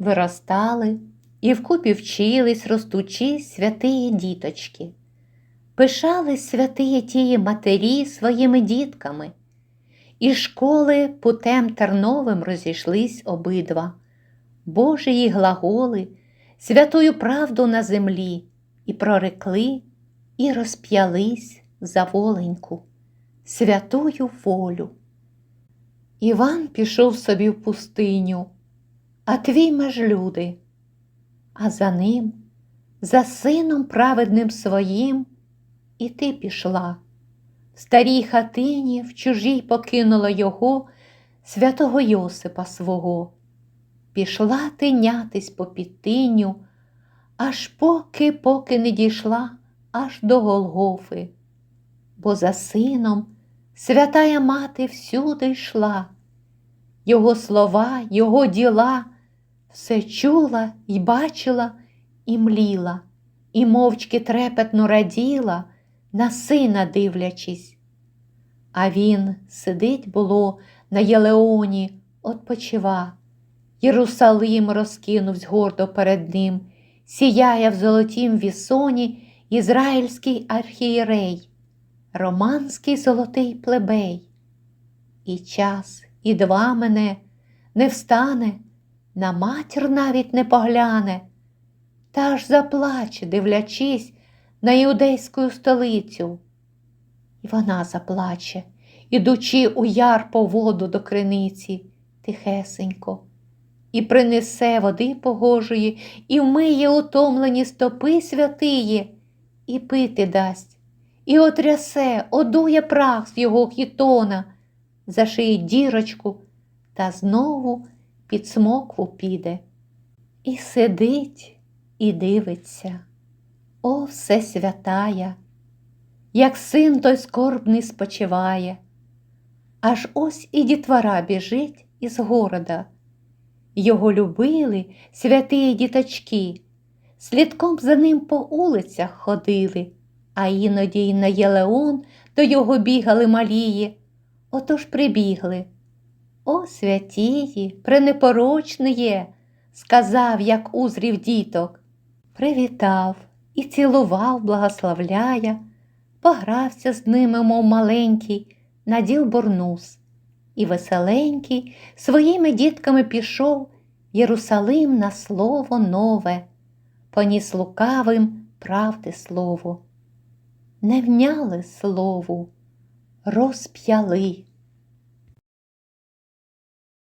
Виростали і вкупі вчились, ростучі святиї діточки. Пишались святиї тії матері своїми дітками, і школи путем терновим розійшлись обидва, Божії глаголи, святую правду на землі, і прорекли, і розп'ялись за воленьку, святую волю. Іван пішов собі в пустиню, а твій меж люди, а за ним, за сином праведним своїм, і ти пішла. В старій хатині в чужій покинула його, святого Йосипа свого. Пішла тинятись по підтиню, аж поки, поки не дійшла аж до Голгофи, бо за сином святая мати всюди йшла, його слова, його діла все чула і бачила і мліла, і мовчки трепетно раділа, на сина дивлячись. А він сидить, було, на Єлеоні, отпочива. Єрусалим розкинувсь гордо перед ним, сіяє в золотім вісоні ізраїльський архієрей, романський золотий плебей. І час, і два мене. Не встане, на матір навіть не погляне, та аж заплаче, дивлячись на іудейську столицю. І вона заплаче, ідучи у яр по воду до криниці, тихесенько, і принесе води погожої, і вмиє утомлені стопи святиє, і пити дасть, і отрясе, одує прах з його хітона, зашиє дірочку та знову під смокву піде. І сидить, і дивиться. О, все святая, як син той скорбний спочиває, аж ось і дітвора біжить із города. Його любили святиї діточки, слідком за ним по улицях ходили, а іноді й на Єлеон до його бігали малії. Отож прибігли. О, святії, пренепорочниє, сказав, як узрів діток, привітав і цілував, благословляя, погрався з ними, мов маленький, надів бурнус, і веселенький своїми дітками пішов Єрусалим на слово нове, поніс лукавим правди слово. Не вняли слову, розп'яли.